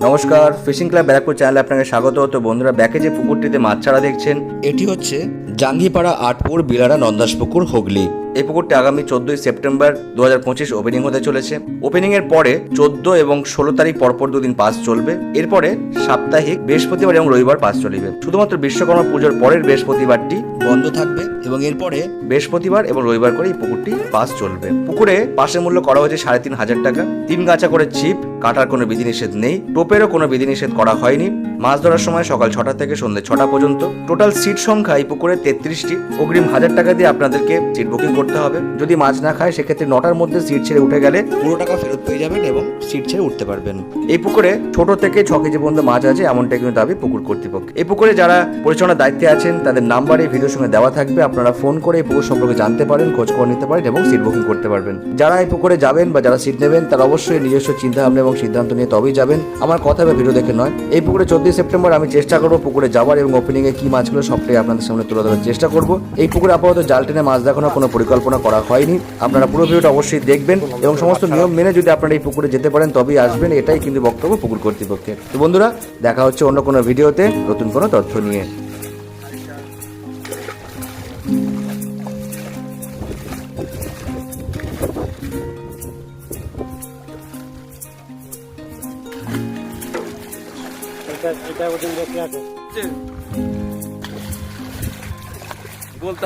নমস্কার fishing club Barrackpore চ্যানেলে আপনাকে স্বাগত। তো বন্ধুরা, ব্যাকে যে পুকুরটিতে মাছ ছাড়া দেখছেন, এটি হচ্ছে জাঙ্গিপাড়া আটপুর, বিলারা নন্দাস পুকুর হুগলি। এই পুকুরটি আগামী চোদ্দই সেপ্টেম্বর দু হাজার পঁচিশ ওপেনিং হতে চলেছে। ওপেনিং এর পরে চোদ্দ এবং ষোলো তারিখ পরপর দুদিন পাস চলবে। এরপরে সাপ্তাহিক বৃহস্পতিবার এবং রবিবার পাস চলিবে। শুধুমাত্র বিশ্বকর্মা পুজোর পরের বৃহস্পতিবারটি বন্ধ থাকবে এবং এরপরে বৃহস্পতিবার এবং রবিবার করে এই পুকুরটি পাস চলবে। পুকুরে পাশের মূল্য করা হয়েছে সাড়ে তিন হাজার টাকা। তিন গাছা করে চিপ কাটার কোনো বিধিনিষেধ নেই। টোপেরও কোনো বিধিনিষেধ করা হয়নি। মাছ ধরার সময় সকাল ছটা থেকে সন্ধ্যে ছটা পর্যন্ত। টোটাল সিট সংখ্যা এই পুকুরে তেত্রিশটি। অগ্রিম হাজার টাকা দিয়ে আপনাদেরকে সিট বুকিং করতে হবে। যদি মাছ না খায় সেক্ষেত্রে নটার মধ্যে সিট ছেড়ে উঠে গেলে পুরো টাকা ফেরত পেয়ে যাবেন এবং সিট ছেড়ে উঠতে পারবেন। এই পুকুরে ছোট থেকে ছ কেজি পর্যন্ত মাছ আছে এমনটাই কিন্তু দাবি পুকুর কর্তৃপক্ষ এই পুকুরে যারা পরিচালনার দায়িত্বে আছেন তাদের নাম্বার এই ভিডিওর সঙ্গে দেওয়া থাকবে। আপনারা ফোন করে এই পুকুর সম্পর্কে জানতে পারেন খোঁজ খবর নিতে পারেন এবং সিট বুকিং করতে পারবেন। যারা এই পুকুরে যাবেন বা যারা সিট নেবেন তারা অবশ্যই নিজস্ব চিন্তা ভাবনা এবং সিদ্ধান্ত নিয়ে তবেই যাবেন। আমার কথা বা ভিডিও দেখে নয়। এই পুকুরে চোদ্দই সেপ্টেম্বর আমি চেষ্টা করব পুকুরে যাওয়ার এবং ওপেনিং এ কি মাছগুলো সবটাই আপনাদের সামনে তুলে ধরার চেষ্টা করব। এই পুকুরে আপাতত জাল টেনে মাছ দেখানোর কোনো পরিকল্পনা করা হয়নি। আপনারা পুরো ভিডিওটা অবশ্যই দেখবেন এবং সমস্ত নিয়ম মেনে যদি আপনারা এই পুকুরে যেতে পারেন তবেই আসবেন। এটাই কিন্তু বক্তব্য পুকুর কর্তৃপক্ষের। তো বন্ধুরা দেখা হচ্ছে অন্য কোনো ভিডিওতে নতুন কোনো তথ্য নিয়ে।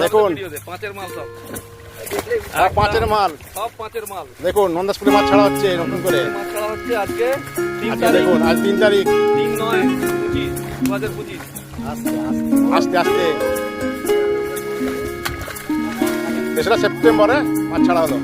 দেখুন। পাঁচের মাল সব। পাঁচের মাল। সব পাঁচের মাল। দেখুন নন্দাসপুরে মাছ ছাড়া হচ্ছে নতুন করে। মাছ ছাড়া হচ্ছে আজকে আচ্ছা দেখুন আজ তিন তারিখ। তিন নয় পঁচিশ দু হাজার পঁচিশ। আস্তে আস্তে তেসরা সেপ্টেম্বরে মাছ ছাড়া হলো।